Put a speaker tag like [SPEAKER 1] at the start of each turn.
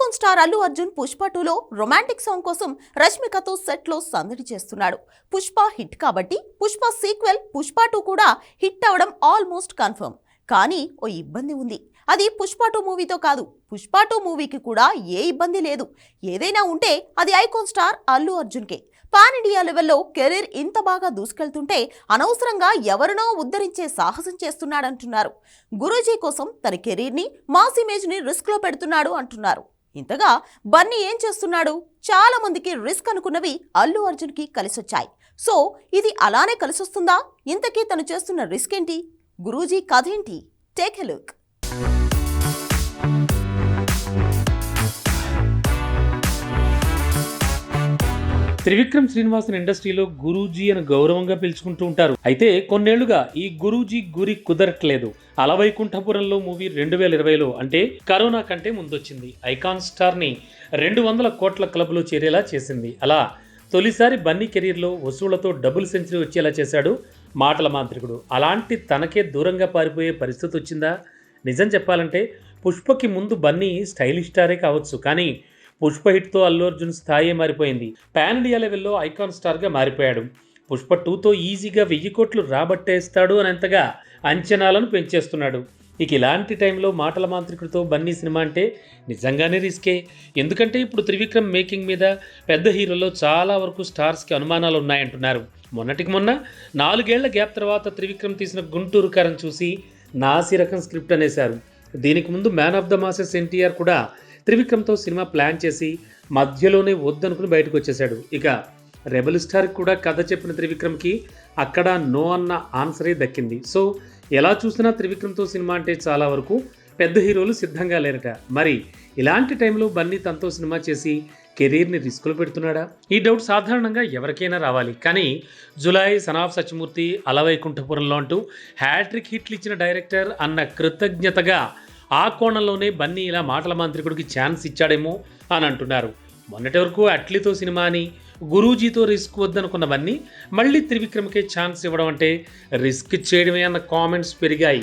[SPEAKER 1] Icon star Allu Arjun Pushpa టూలో romantic song కోసం రష్మికతో సెట్లో సందడి చేస్తున్నాడు. పుష్ప హిట్ కాబట్టి పుష్ప సీక్వెల్ పుష్ప టూ కూడా హిట్ అవడం ఆల్మోస్ట్ కన్ఫర్మ్. కానీ ఓ ఇబ్బంది ఉంది. అది పుష్ప టూ మూవీతో కాదు. పుష్ప టూ మూవీకి కూడా ఏ ఇబ్బంది లేదు. ఏదైనా ఉంటే అది ఐకాన్ స్టార్ అల్లు అర్జున్కే. పాన్ ఇండియా లెవెల్లో కెరీర్ ఇంత బాగా దూసుకెళ్తుంటే అనవసరంగా ఎవరినో ఉద్ధరించే సాహసం చేస్తున్నాడంటున్నారు. గురూజీ కోసం తన కెరీర్ని మాస్ ఇమేజ్ని రిస్క్లో పెడుతున్నాడు అంటున్నారు. ఇంతగా బన్నీ ఏం చేస్తున్నాడు? చాలా మందికి రిస్క్ అనుకున్నవి అల్లు అర్జున్కి కలిసొచ్చాయి. సో ఇది అలానే కలిసొస్తుందా? ఇంతకీ తను చేస్తున్న రిస్క్ ఏంటి గురూజీ కథ ఏంటి? Take a look.
[SPEAKER 2] Trivikram Srinivasan ఇండస్ట్రీలో గురూజీ అని గౌరవంగా పిలుచుకుంటూ ఉంటారు. అయితే కొన్నేళ్ళుగా ఈ గురూజీ గురి కుదరట్లేదు. అలవైకుంఠపురంలో మూవీ రెండు వేల ఇరవైలో అంటే కరోనా కంటే ముందొచ్చింది. ఐకాన్ స్టార్ని రెండు వందల కోట్ల క్లబ్లో చేరేలా చేసింది. అలా తొలిసారి బన్నీ కెరీర్లో వసూళ్ళతో డబుల్ సెంచరీ వచ్చేలా చేశాడు మాటల మాంత్రికుడు. అలాంటి తనకే దూరంగా పారిపోయే పరిస్థితి వచ్చిందా నిజం చెప్పాలంటే పుష్పకి ముందు బన్నీ స్టైలిష్ స్టారే కావచ్చు. కానీ పుష్ప హిట్తో అల్లు అర్జున్ స్థాయి మారిపోయింది. పాన్ ఇండియా లెవెల్లో ఐకాన్ స్టార్గా మారిపోయాడు. పుష్ప టూతో ఈజీగా వెయ్యి కోట్లు రాబట్టేస్తాడు అనేంతగా అంచనాలను పెంచేస్తున్నాడు. ఇక ఇలాంటి టైంలో మాటల మాంత్రికుడితో బన్నీ సినిమా అంటే నిజంగానే రిస్కే. ఎందుకంటే ఇప్పుడు త్రివిక్రమ్ మేకింగ్ మీద పెద్ద హీరోలో చాలా వరకు స్టార్స్కి అనుమానాలు ఉన్నాయంటున్నారు. మొన్నటికి మొన్న నాలుగేళ్ళ గ్యాప్ తర్వాత త్రివిక్రమ్ తీసిన గుంటూరు కారం చూసి నాసి రకం స్క్రిప్ట్ అనేశారు. దీనికి ముందు man of the masses NTR కూడా త్రివిక్రమ్తో సినిమా ప్లాన్ చేసి మధ్యలోనే వద్దనుకుని బయటకు వచ్చేశాడు. ఇక రెబల్ స్టార్ కూడా కథ చెప్పిన త్రివిక్రమ్కి అక్కడ నో అన్న ఆన్సరే దక్కింది. సో ఎలా చూసినా త్రివిక్రమ్తో సినిమా అంటే చాలా వరకు పెద్ద హీరోలు సిద్ధంగా లేరట. మరి ఇలాంటి టైంలో బన్నీ తనతో సినిమా చేసి కెరీర్ని రిస్కులు పెడుతున్నాడా? ఈ డౌట్ సాధారణంగా ఎవరికైనా రావాలి. కానీ జులై సనాఫ్ సత్యమూర్తి అలవైకుంఠపురంలో అంటూ హ్యాట్రిక్ హిట్లు ఇచ్చిన డైరెక్టర్ అన్న కృతజ్ఞతగా ఆ కోణంలోనే బన్నీ ఇలా మాటల మాంత్రికుడికి ఛాన్స్ ఇచ్చాడేమో అని అంటున్నారు. మొన్నటి వరకు అట్లీతో సినిమా అని గురూజీతో రిస్క్ వద్దనుకున్నవన్నీ మళ్ళీ త్రివిక్రమ్కే ఛాన్స్ ఇవ్వడం అంటే రిస్క్ చేయడమే అన్న కామెంట్స్ పెరిగాయి.